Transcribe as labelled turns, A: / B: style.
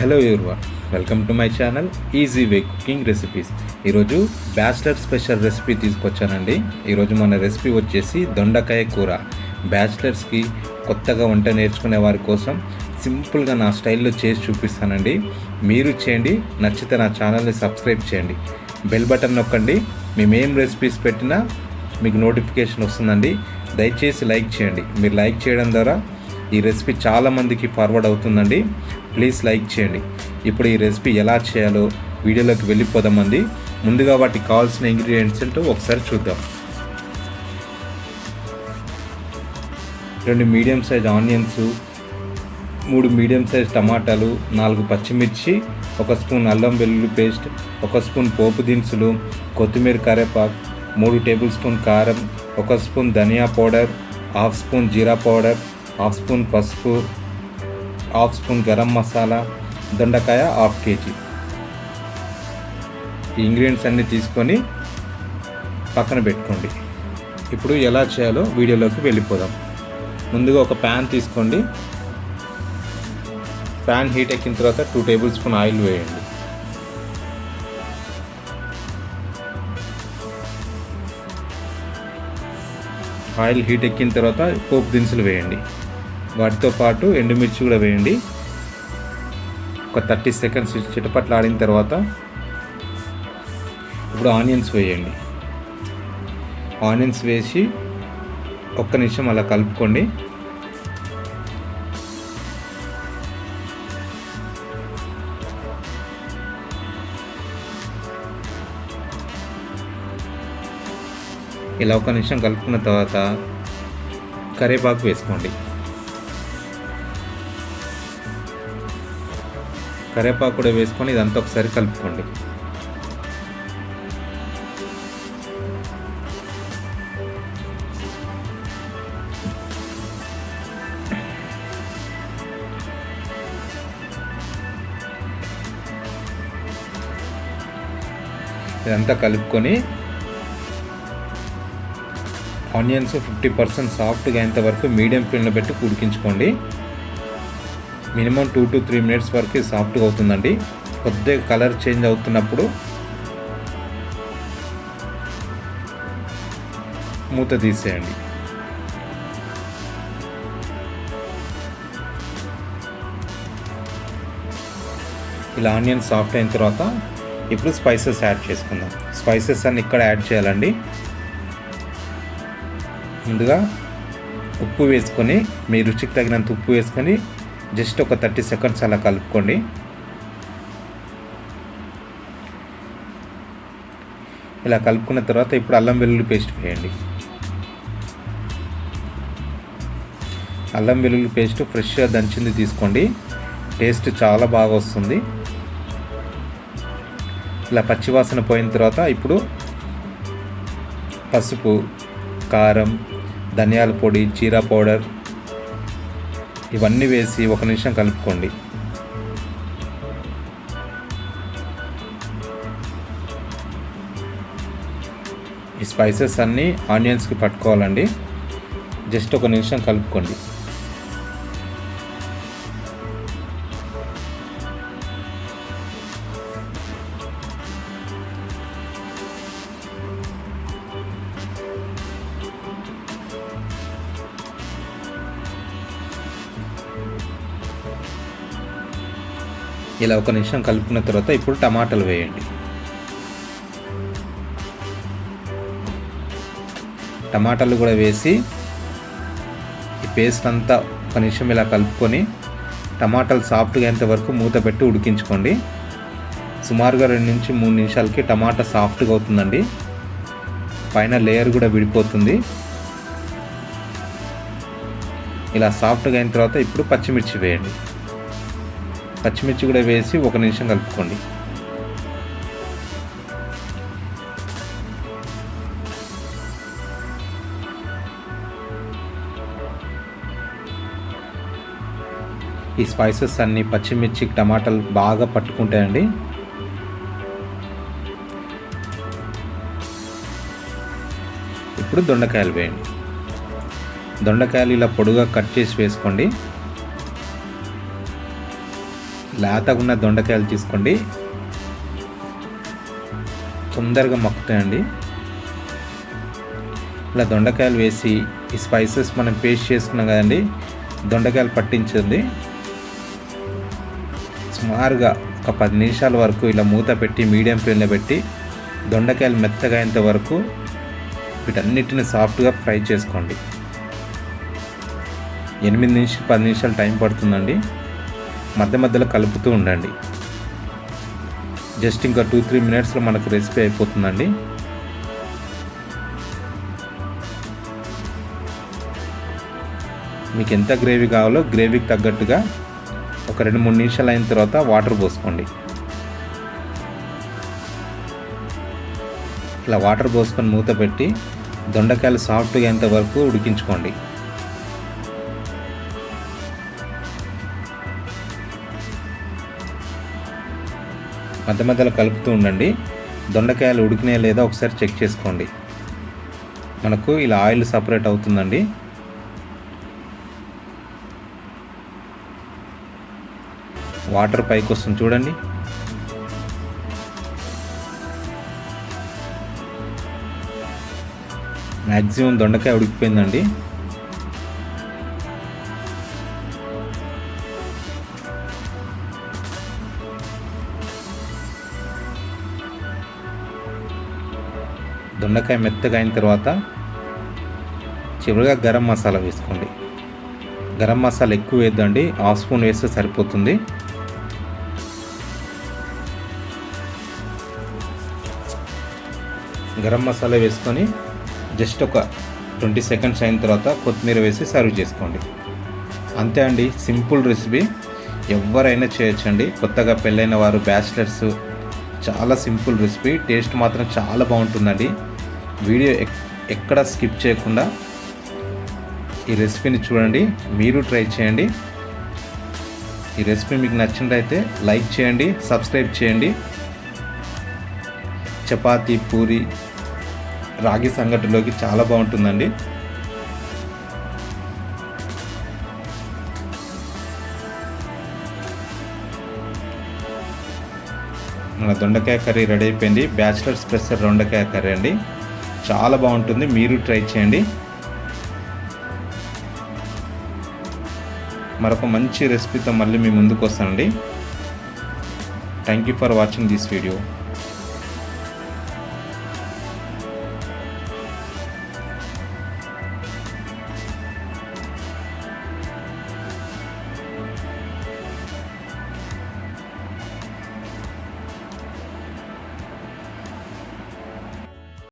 A: Hello యూర్వా welcome to my channel easy way cooking recipes ఈరోజు bachelor special recipe తీసుకొచ్చానండి. ఈరోజు మన రెసిపీ వచ్చేసి దొండకాయ కూర. బ్యాచిలర్స్కి కొత్తగా వంట నేర్చుకునే వారి కోసం సింపుల్గా నా స్టైల్లో చేసి చూపిస్తానండి. మీరు చేయండి నచ్చితే నా ఛానల్ని సబ్స్క్రైబ్ చేయండి. బెల్ బటన్ నొక్కండి మేమేం రెసిపీస్ పెట్టినా మీకు నోటిఫికేషన్ వస్తుందండి. దయచేసి లైక్ చేయండి. మీరు లైక్ చేయడం ద్వారా ఈ రెసిపీ చాలా మందికి ఫార్వర్డ్ అవుతుందండి. ప్లీజ్ లైక్ చేయండి. ఇప్పుడు ఈ రెసిపీ ఎలా చేయాలో వీడియోలోకి వెళ్ళిపోదామండి. ముందుగా వాటికి కావాల్సిన ఇంగ్రీడియంట్స్ ఏంటో ఒకసారి చూద్దాం. రెండు మీడియం సైజ్ ఆనియన్స్ మూడు మీడియం సైజ్ టమాటాలు నాలుగు పచ్చిమిర్చి ఒక స్పూన్ అల్లం వెల్లుల్లి పేస్ట్ ఒక స్పూన్ పోపు దినుసులు కొత్తిమీర కరేపాకు మూడు టేబుల్ స్పూన్ కారం ఒక స్పూన్ ధనియా పౌడర్ హాఫ్ స్పూన్ జీరా పౌడర్ హాఫ్ స్పూన్ పసుపు హాఫ్ స్పూన్ గరం మసాలా దొండకాయ హాఫ్ కేజీ. ఈ ఇంగ్రీడియంట్స్ అన్నీ తీసుకొని పక్కన పెట్టుకోండి. ఇప్పుడు ఎలా చేయాలో వీడియోలోకి వెళ్ళిపోదాం. ముందుగా ఒక ప్యాన్ తీసుకోండి. ప్యాన్ హీట్ ఎక్కిన తర్వాత టూ టేబుల్ స్పూన్ ఆయిల్ వేయండి. ఆయిల్ హీట్ ఎక్కిన తర్వాత పోపు దినుసులు వేయండి. వాటితో పాటు ఎండుమిర్చి కూడా వేయండి. ఒక థర్టీ సెకండ్స్ చిటపట్లు ఆడిన తర్వాత ఇప్పుడు ఆనియన్స్ వేయండి. ఆనియన్స్ వేసి ఒక్క నిమిషం అలా కలుపుకోండి. ఇలా ఒక నిమిషం కలుపుకున్న తర్వాత కరివేపాకు వేసుకోండి. కరివేపాకు కూడా వేసుకొని ఇదంతా ఒకసారి కలుపుకోండి. ఇదంతా కలుపుకొని ఆనియన్స్ ఫిఫ్టీ పర్సెంట్ సాఫ్ట్గా అయ్యేంత వరకు మీడియం ఫ్లేమ్లో పెట్టి ఉడికించుకోండి. Minimum two to three minutes వరకు సాఫ్ట్గా అవుతుందండి. కొద్దిగా కలర్ చేంజ్ అవుతున్నప్పుడు మూత తీసేయండి. ఇలా ఆనియన్ సాఫ్ట్ అయిన తర్వాత ఇప్పుడు స్పైసెస్ యాడ్ చేసుకుందాం. స్పైసెస్ అన్ని ఇక్కడ యాడ్ చేయాలండి. ముందుగా ఉప్పు వేసుకొని మీ రుచికి తగినంత ఉప్పు వేసుకొని జస్ట్ ఒక థర్టీ సెకండ్స్ అలా కలుపుకోండి. ఇలా కలుపుకున్న తర్వాత ఇప్పుడు అల్లం వెల్లుల్లి పేస్ట్ వేయండి. అల్లం వెల్లుల్లి పేస్ట్ ఫ్రెష్గా దంచింది తీసుకోండి. టేస్ట్ చాలా బాగా వస్తుంది. ఇలా పచ్చివాసన పోయిన తర్వాత ఇప్పుడు పసుపు కారం ధనియాల పొడి జీరా పౌడర్ ఇవన్నీ వేసి ఒక నిమిషం కలుపుకోండి. ఈ స్పైసెస్ అన్నీ ఆనియన్స్కి పట్టుకోవాలండి. జస్ట్ ఒక నిమిషం కలుపుకోండి. ఇలా ఒక నిమిషం కలుపుకున్న తర్వాత ఇప్పుడు టమాటాలు వేయండి. టమాటాలు కూడా వేసి ఈ పేస్ట్ అంతా ఒక నిమిషం ఇలా కలుపుకొని టమాటాలు సాఫ్ట్గా అయ్యేంత వరకు మూత పెట్టి ఉడికించుకోండి. సుమారుగా రెండు నుంచి మూడు నిమిషాలకి టమాటా సాఫ్ట్గా అవుతుందండి. పైన లేయర్ కూడా విడిపోతుంది. ఇలా సాఫ్ట్గా అయిన తర్వాత ఇప్పుడు పచ్చిమిర్చి వేయండి. పచ్చిమిర్చి కూడా వేసి ఒక నిమిషం కలుపుకోండి. ఈ స్పైసెస్ అన్నీ పచ్చిమిర్చి టమాటాలు బాగా పట్టుకుంటాయండి. ఇప్పుడు దొండకాయలు వేయండి. దొండకాయలు ఇలా పొడుగా కట్ చేసి వేసుకోండి. లేతగా ఉన్న దొండకాయలు తీసుకోండి. తొందరగా మక్కుతాయండి. ఇలా దొండకాయలు వేసి ఈ స్పైసెస్ మనం పేస్ట్ చేసుకున్నాం కదండి దొండకాయలు పట్టించింది సుమారుగా ఒక పది నిమిషాల వరకు ఇలా మూత పెట్టి మీడియం ఫ్లేమ్లో పెట్టి దొండకాయలు మెత్తగా అయ్యేంత వరకు వీటన్నిటిని సాఫ్ట్గా ఫ్రై చేసుకోండి. ఎనిమిది నుంచి పది నిమిషాలు టైం పడుతుందండి. మధ్య మధ్యలో కలుపుతూ ఉండండి. జస్ట్ ఇంకా టూ త్రీ మినిట్స్లో మనకు రెసిపీ అయిపోతుందండి. మీకు ఎంత గ్రేవీ కావాలో గ్రేవీకి తగ్గట్టుగా ఒక రెండు మూడు నిమిషాలు అయిన తర్వాత వాటర్ పోసుకోండి. ఇలా వాటర్ పోసుకొని మూత పెట్టి దొండకాయలు సాఫ్ట్గా అయ్యేంత వరకు ఉడికించుకోండి. మధ్య మధ్యలో కలుపుతూ ఉండండి. దొండకాయలు ఉడికినాయా లేదా ఒకసారి చెక్ చేసుకోండి. మనకు ఇలా ఆయిల్ సపరేట్ అవుతుందండి. వాటర్ పైకి వస్తుంది చూడండి. మ్యాక్సిమం దొండకాయ ఉడికిపోయిందండి. దొండకాయ మెత్తగా అయిన తర్వాత చివరిగా గరం మసాలా వేసుకోండి. గరం మసాలా ఎక్కువ వేద్దండి. హాఫ్ స్పూన్ వేస్తే సరిపోతుంది. గరం మసాలా వేసుకొని జస్ట్ ఒక ట్వంటీ సెకండ్స్ అయిన తర్వాత కొత్తిమీర వేసి సర్వ్ చేసుకోండి. అంతే అండి. Simple recipe. ఎవరైనా చేయొచ్చండి. కొత్తగా పెళ్ళైన వారు బ్యాచిలర్స్ చాలా సింపుల్ రెసిపీ. టేస్ట్ మాత్రం చాలా బాగుంటుందండి. వీడియో ఎక్ ఎక్కడ స్కిప్ చేయకుండా ఈ రెసిపీని చూడండి మీరు ట్రై చేయండి. ఈ రెసిపీ మీకు నచ్చినట్లయితే లైక్ చేయండి సబ్స్క్రైబ్ చేయండి. చపాతీ పూరి రాగి సంగటిలోకి చాలా బాగుంటుందండి. మన దొండకాయ కర్రీ రెడీ అయిపోయింది. బ్యాచిలర్ స్పెషల్ దొండకాయ కర్రీ అండి. చాలా బాగుంటుంది. మీరు ట్రై చేయండి. మరొక మంచి రెసిపీతో మళ్ళీ మీ ముందుకు వస్తానండి. Thank you for watching this video